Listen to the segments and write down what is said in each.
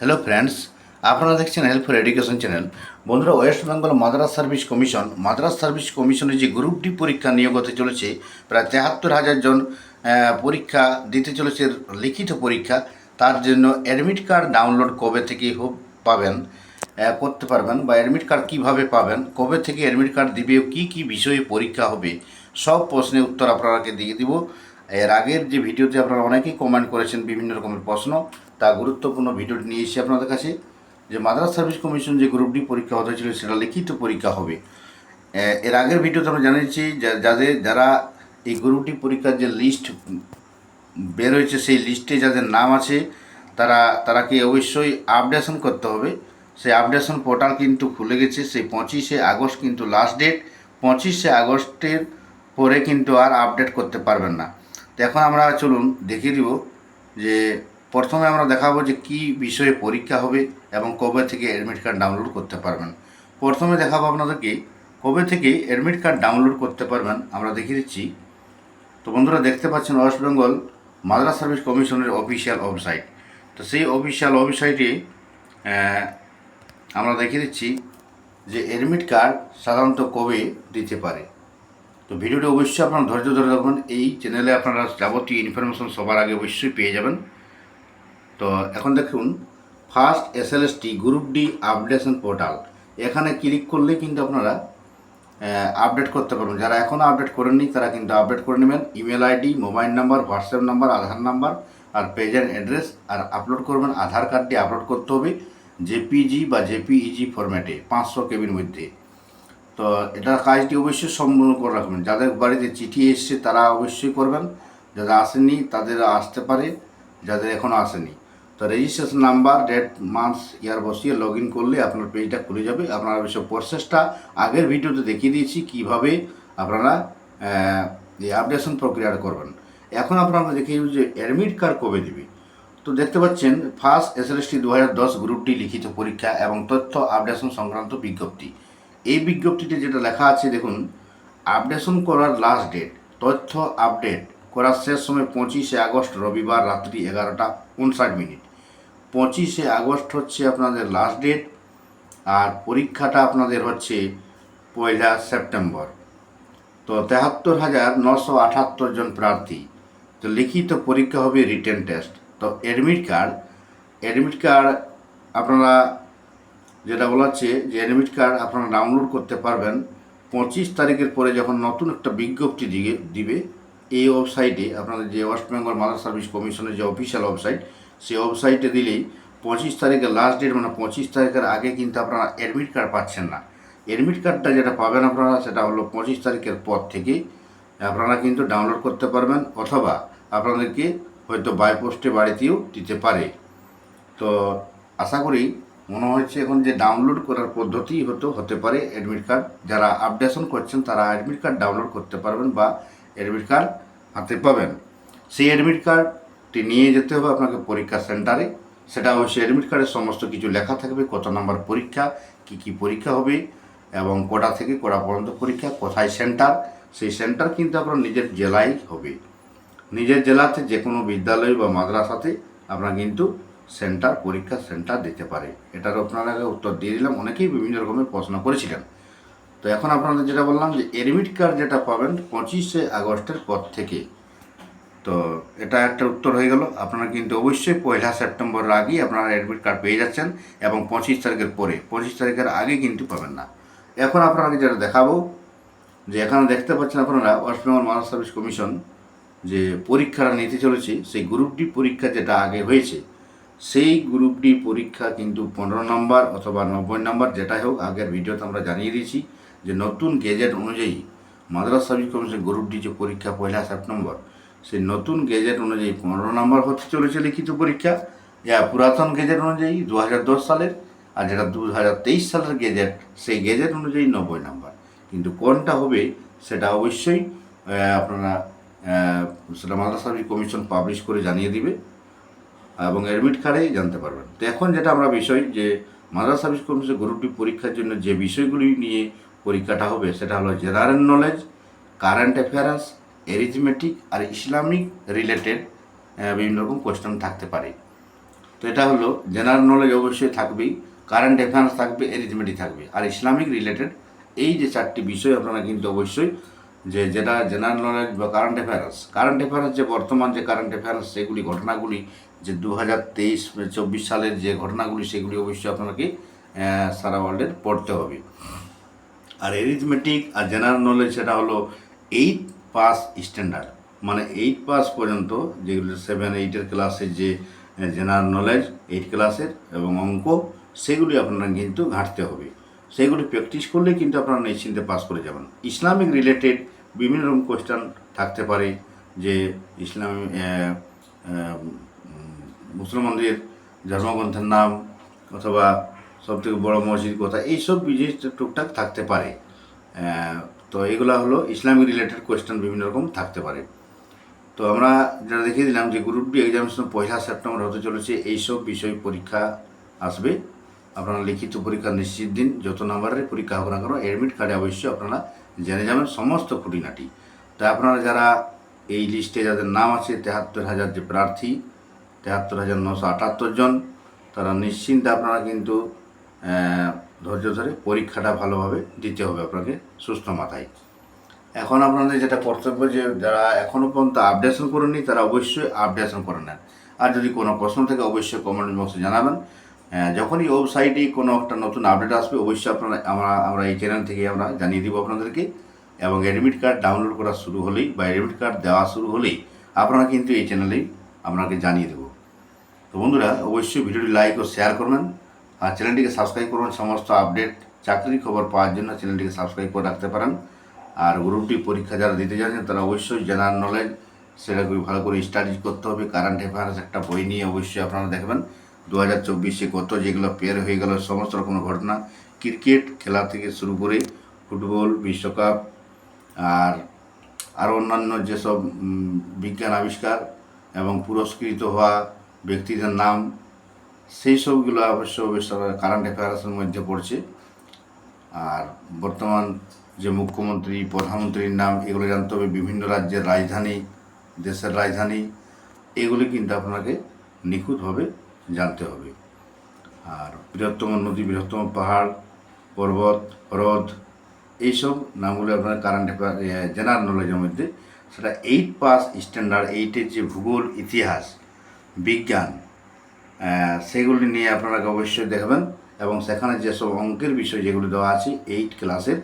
Hello friends আপনারা দেখছেন help for education channel বন্ধুরা West Bengal Madrasah service commission Madrasah service কমিশনের যে গ্রুপ ডি পরীক্ষা নিয়োগ হতে চলেছে, প্রায় তেহাত্তর হাজার জন পরীক্ষা দিতে চলেছে, লিখিত পরীক্ষা। তার জন্য অ্যাডমিট কার্ড ডাউনলোড কবে থেকে হোক পাবেন করতে পারবেন বা অ্যাডমিট কার্ড কীভাবে পাবেন, কবে থেকে অ্যাডমিট কার্ড দিবে কি কি বিষয়ে পরীক্ষা হবে, সব প্রশ্নের উত্তর আপনারাকে দিয়ে দিব। এর আগের যে ভিডিওতে আপনারা অনেকেই কমেন্ট করেছেন বিভিন্ন রকমের প্রশ্ন তা গুরুত্বপূর্ণ ভিডিওটি নিয়ে এসেছি আপনাদের কাছে। যে মাদ্রাস সার্ভিস কমিশন যে গ্রুপ ডি পরীক্ষা হতে ছিল সেটা লিখিত পরীক্ষা হবে। এর আগের ভিডিওতে আমরা জানিয়েছি যাদের, যারা এই গ্রুপ ডি পরীক্ষার যে লিস্ট বের হয়েছে, সেই লিস্টে যাদের নাম আছে, তারা, তারাকে অবশ্যই আপডেশন করতে হবে। সেই আপডেশন পোর্টাল কিন্তু খুলে গেছে। সেই পঁচিশে আগস্ট কিন্তু লাস্ট ডেট পঁচিশে আগস্টের পরে কিন্তু আর আপডেট করতে পারবেন না। তো এখন আমরা চলুন দেখিয়ে দিব যে প্রথমে আমরা দেখাবো যে কি বিষয়ে পরীক্ষা হবে এবং কবে থেকে অ্যাডমিট কার্ড ডাউনলোড করতে পারবেন। প্রথমে দেখাবো আপনাদেরকে কবে থেকে অ্যাডমিট কার্ড ডাউনলোড করতে পারবেন। আমরা দেখিয়ে দিচ্ছি। তো বন্ধুরা, দেখতে পাচ্ছেন ওয়েস্ট বেঙ্গল মাদ্রাস সার্ভিস কমিশনের অফিসিয়াল ওয়েবসাইট তো সেই অফিসিয়াল ওয়েবসাইটে আমরা দেখিয়ে দিচ্ছি যে অ্যাডমিট কার্ড সাধারণত কবে দিতে পারে। তো ভিডিওটি অবশ্যই আপনারা ধৈর্য ধরে রাখবেন। এই চ্যানেলে আপনারা যাবতীয় ইনফরমেশন সবার আগে অবশ্যই পেয়ে যাবেন। তো এখন দেখুন first SLST group D updation portal এখানে ক্লিক করলে কিন্তু আপনারা আপডেট করতে পারবেন। যারা এখনও আপডেট করেননি, তারা কিন্তু আপডেট করে নেবেন। Email ID mobile number WhatsApp number Aadhaar number আর প্রেজেন্ট অ্যাড্রেস আর আপলোড করবেন। আধার কার্ডটি আপলোড করতে হবে জেপিজি বা জেপিইজি ফরম্যাটে পাঁচশো কেবির মধ্যে। তো এটা কাজটি অবশ্যই সম্পূর্ণ করে রাখবেন। যাদের বাড়িতে চিঠি এসছে, তারা অবশ্যই করবেন। যারা আসেনি তাদের আসতে পারে। যাদের এখনও আসেনি তো registration number date month year বসিয়ে লগ ইন করলে আপনার পেজটা খুলে যাবে। আপনারা অবশ্য প্রসেসটা আগের ভিডিওতে দেখিয়ে দিয়েছি কীভাবে আপনারা এই আপডেশন প্রক্রিয়াটা করবেন। এখন আপনারা দেখিয়ে যে অ্যাডমিট কার্ড কবে দেবে। তো দেখতে পাচ্ছেন ফার্স্ট এসএলএসটি দু হাজার দশ গ্রুপটি লিখিত পরীক্ষা এবং তথ্য আপডেশন সংক্রান্ত বিজ্ঞপ্তি। এই বিজ্ঞপ্তিতে যেটা লেখা আছে, দেখুন আপডেশন করার লাস্ট ডেট তথ্য আপডেট করার শেষ সময় পঁচিশে আগস্ট, রবিবার রাত্রি এগারোটা উনষাট মিনিট। পঁচিশে আগস্ট হচ্ছে আপনাদের লাস্ট ডেট আর পরীক্ষাটা আপনাদের হচ্ছে পয়লা সেপ্টেম্বর। তো তেহাত্তর হাজার নশো আটাত্তর জন প্রার্থী। তো লিখিত পরীক্ষা হবে রিটেন টেস্ট তো অ্যাডমিট কার্ড অ্যাডমিট কার্ড আপনারা যেটা বলা হচ্ছে যে অ্যাডমিট কার্ড আপনারা ডাউনলোড করতে পারবেন। পঁচিশ তারিখের পরে যখন নতুন একটা বিজ্ঞপ্তি দিবে দিবে এই ওয়েবসাইটে আপনাদের যে ওয়েস্ট বেঙ্গল মাদার সার্ভিস কমিশনের যে অফিসিয়াল ওয়েবসাইট সেই ওয়েবসাইটে দিলেই পঁচিশ তারিখের লাস্ট ডেট মানে পঁচিশ তারিখের আগে কিন্তু আপনারা অ্যাডমিট কার্ড পাচ্ছেন না। অ্যাডমিট কার্ডটা যেটা পাবেন আপনারা, সেটা হলো পঁচিশ তারিখের পর থেকে আপনারা কিন্তু ডাউনলোড করতে পারবেন অথবা আপনাদেরকে হয়তো বাই পোস্টে বাড়িতেও দিতে পারে। তো আশা করি মনে হচ্ছে এখন যে ডাউনলোড করার পদ্ধতি হতো, হতে পারে অ্যাডমিট কার্ড যারা আপডেশন করছেন, তারা অ্যাডমিট কার্ড ডাউনলোড করতে পারবেন বা অ্যাডমিট কার্ড হাতে পাবেন। সেই অ্যাডমিট কার্ডটি নিয়ে যেতে হবে আপনাকে পরীক্ষা সেন্টারে। সেটা অবশ্যই অ্যাডমিট কার্ডের সমস্ত কিছু লেখা থাকবে, কত নাম্বার পরীক্ষা, কি কি পরীক্ষা হবে, এবং কটা থেকে কটা পর্যন্ত পরীক্ষা, কোথায় সেন্টার, সেই সেন্টার কিন্তু আপনার নিজের জেলায় হবে। নিজের জেলাতে যে কোনো বিদ্যালয় বা মাদ্রাসাতে আপনারা কিন্তু সেন্টার, পরীক্ষা সেন্টার দিতে পারে। এটার আপনারা উত্তর দিয়ে দিলাম। অনেকেই বিভিন্ন রকমের প্রশ্ন করেছিলেন। তো এখন আপনাদের যেটা বললাম যে এডমিট কার্ড যেটা পাবেন পঁচিশে আগস্টের পর থেকে। তো এটা একটা উত্তর হয়ে গেল। আপনারা কিন্তু অবশ্যই পয়লা সেপ্টেম্বরের আগেই আপনারা অ্যাডমিট কার্ড পেয়ে যাচ্ছেন এবং পঁচিশ তারিখের পরে। পঁচিশ তারিখের আগে কিন্তু পাবেন না। এখন আপনাকে যেটা দেখাবো, যে এখানে দেখতে পাচ্ছেন আপনারা West Bengal Madrasah service commission যে পরীক্ষাটা নিতে চলেছে, সেই গ্রুপ ডি পরীক্ষা যেটা আগে হয়েছে, সেই গ্রুপ ডি পরীক্ষা কিন্তু পনেরো নম্বর অথবা নব্বই নম্বর যেটাই হোক, আগের ভিডিওতে আমরা জানিয়ে দিয়েছি। যে নতুন গেজেট অনুযায়ী Madrasah service commission group D যে পরীক্ষা পয়লা সেপ্টেম্বর, সেই নতুন গেজেট অনুযায়ী পনেরো নম্বর হতে চলেছে লিখিত পরীক্ষা। ইয়া পুরাতন গেজেট অনুযায়ী দু হাজার দশ সালের আর যেটা দু হাজার তেইশ সালের গেজেট, সেই গেজেট অনুযায়ী নব্বই নম্বর। কিন্তু কোনটা হবে সেটা অবশ্যই আপনারা সেটা মাদ্রাস সার্ভিস কমিশন পাবলিশ করে জানিয়ে দিবে এবং অ্যাডমিট কার্ডেই জানতে পারবেন। তো এখন যেটা আমরা বিষয় যে Madrasah service commission group D পরীক্ষার জন্য যে বিষয়গুলি নিয়ে পরীক্ষাটা হবে, সেটা হলো general knowledge current affairs arithmetic আর ইসলামিক রিলেটেড বিভিন্ন রকম কোয়েশ্চেন থাকতে পারে। তো এটা হলো জেনারেল নলেজ অবশ্যই থাকবেই কারেন্ট অ্যাফেয়ার্স থাকবে এরিথমেটিক থাকবে, আর ইসলামিক রিলেটেড এই যে চারটি বিষয় আপনারা কিন্তু অবশ্যই যে যেটা জেনারেল নলেজ বা কারেন্ট অ্যাফেয়ার্স কারেন্ট অ্যাফেয়ার্স যে বর্তমান যে কারেন্ট অ্যাফেয়ার্স সেগুলি ঘটনাগুলি যে দু হাজার তেইশ, চব্বিশ সালের যে ঘটনাগুলি, সেগুলি অবশ্যই আপনাকে সারা ওয়ার্ল্ডের পড়তে হবে। আর এরিথমেটিক আর জেনারেল নলেজ সেটা হলো এইট পাস স্ট্যান্ডার্ড মানে এইট পাস পর্যন্ত যেগুলো সেভেন এইটের ক্লাসের যে জেনারেল নলেজ এইট ক্লাসের এবং অঙ্ক, সেগুলি আপনারা কিন্তু ঘাঁটতে হবে। সেগুলি প্র্যাকটিস করলে কিন্তু আপনারা নিশ্চিন্তে পাস করে যাবেন। ইসলামিক রিলেটেড বিভিন্ন রকম কোয়েশ্চেন থাকতে পারে যে ইসলাম মুসলমানদের ধর্মগ্রন্থের নাম অথবা সব থেকে বড় মসজিদ কথা এইসব জিনিস টুকটাক থাকতে পারে। তো এগুলো হলো ইসলামিক রিলেটেড কোয়েশ্চেন বিভিন্ন রকম থাকতে পারে। তো আমরা যেটা দেখিয়ে দিলাম যে গ্রুপ ডি এক্সামিনেশন পয়লা সেপ্টেম্বর হতে চলেছে, এইসব বিষয় পরীক্ষা আসবে। আপনারা লিখিত পরীক্ষা নিশ্চিত দিন, যত নাম্বারের পরীক্ষা হোক না কেন অ্যাডমিট কার্ডে অবশ্যই আপনারা জেনে যাবেন সমস্ত খুঁটিনাটি। তাই আপনারা যারা এই লিস্টে যাদের নাম আছে, তেহাত্তর হাজার যে প্রার্থী, তেহাত্তর হাজার নশো আটাত্তর জন, তারা নিশ্চিন্তে আপনারা কিন্তু ধৈর্য ধরে পরীক্ষাটা ভালোভাবে দিতে হবে আপনাকে সুস্থ মাথায়। এখন আপনাদের যেটা কর্তব্য যে যারা এখনও পর্যন্ত আপডেশন করেননি, তারা অবশ্যই আপডেশন করে নেন। আর যদি কোনো প্রশ্ন থাকে, অবশ্যই কমেন্ট বক্সে জানাবেন। যখনই ওয়েবসাইটে কোনো একটা নতুন আপডেট আসবে, অবশ্যই আপনারা, আমরা আমরা এই চ্যানেল থেকে আমরা জানিয়ে দিব আপনাদেরকে। এবং অ্যাডমিট কার্ড ডাউনলোড করা শুরু হলেই বা অ্যাডমিট কার্ড দেওয়া শুরু হলেই আপনারা কিন্তু এই চ্যানেলেই আপনাকে জানিয়ে দেবো। তো বন্ধুরা, অবশ্যই ভিডিওটি লাইক ও শেয়ার করবেন। আর চ্যানেলটিকে সাবস্ক্রাইব করুন, সমস্ত আপডেট চাকরির খবর পাওয়ার জন্য চ্যানেলটিকে সাবস্ক্রাইব করে রাখতে পারেন। আর গ্রুপটি পরীক্ষা যারা দিতে যাচ্ছেন, তারা অবশ্যই জেনারেল নলেজ সেটা খুবই ভালো করে স্টাডি করতে হবে। কারেন্ট অ্যাফেয়ার্স একটা বই নিয়ে অবশ্যই আপনারা দেখবেন। দু হাজার চব্বিশে কত যেগুলো পেয়ার হয়ে গেল, সমস্ত রকমের ঘটনা। ক্রিকেট খেলা থেকে শুরু করে ফুটবল, বিশ্বকাপ, আর আর অন্যান্য যেসব বিজ্ঞান আবিষ্কার এবং পুরস্কৃত হওয়া ব্যক্তিদের নাম সেই সবগুলো অবশ্য অবশ্য কারেন্ট অ্যাফেয়ার্সের মধ্যে পড়ছে। আর বর্তমান যে মুখ্যমন্ত্রী, প্রধানমন্ত্রীর নাম, এগুলো জানতে হবে। বিভিন্ন রাজ্যের রাজধানী, দেশের রাজধানী, এগুলি কিন্তু আপনাকে নিখুঁতভাবে জানতে হবে। আর বৃহত্তম নদী, বৃহত্তম পাহাড়, পর্বত, হ্রদ, এইসব নামগুলো আপনার কারেন্ট অ্যাফেয়ার জেনারেল নলেজের মধ্যে। সেটা এইট পাস স্ট্যান্ডার্ড এইটের যে ভূগোল, ইতিহাস, বিজ্ঞান সেগুলি নিয়ে আপনারা অবশ্যই দেখবেন এবং সেখানে যেসব অঙ্কের বিষয় যেগুলি দেওয়া আছে এইট ক্লাসের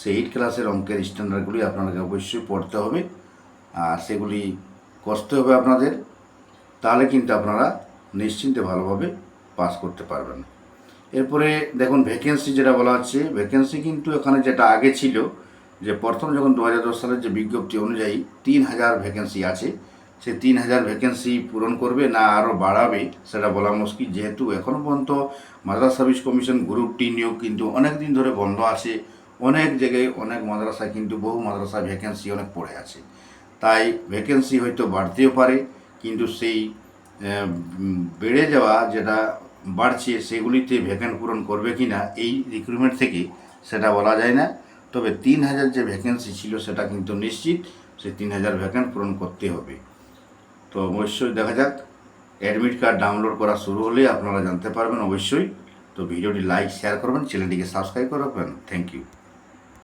সেই এইট ক্লাসের অঙ্কের স্ট্যান্ডার্ডগুলি আপনাকে অবশ্যই পড়তে হবে। আর সেগুলি কষতে হবে আপনাদের, তাহলে কিন্তু আপনারা নিশ্চিন্তে ভালোভাবে পাস করতে পারবেন। এরপরে দেখুন ভ্যাকেন্সি যেটা বলা হচ্ছে ভ্যাকেন্সি কিন্তু এখানে যেটা আগে ছিল, যে প্রথম যখন দু হাজার দশ সালের যে বিজ্ঞপ্তি অনুযায়ী তিন হাজার ভ্যাকেন্সি আছে সে তিন হাজার ভ্যাকেন্সি পূরণ করবে না আরও বাড়াবে, সেটা বলা মুশকিল। যেহেতু এখনও পর্যন্ত Madrasah service commission group D নিয়োগ কিন্তু অনেক দিন ধরে বন্ধ আছে। অনেক জায়গায় অনেক মাদ্রাসায় কিন্তু বহু মাদ্রাসায় ভ্যাকেন্সি অনেক পড়ে আছে। তাই ভ্যাকেন্সি হয়তো বাড়তেও পারে, কিন্তু সেই বেড়ে যাওয়া যেটা বাড়ছে, সেগুলিতে ভ্যাকেন্ট পূরণ করবে কি না এই রিক্রুটমেন্ট থেকে সেটা বলা যায় না। তবে তিন হাজার যে ভ্যাকেন্সি ছিল সেটা কিন্তু নিশ্চিত, সেই তিন হাজার ভ্যাকেন্ট পূরণ করতে হবে। তো অবশ্যই দেখা যাক। অ্যাডমিট কার্ড ডাউনলোড করা শুরু হলে আপনারা জানতে পারবেন অবশ্যই। তো ভিডিওটি লাইক শেয়ার করবেন চ্যানেলটিকে সাবস্ক্রাইব করে রাখবেন। Thank you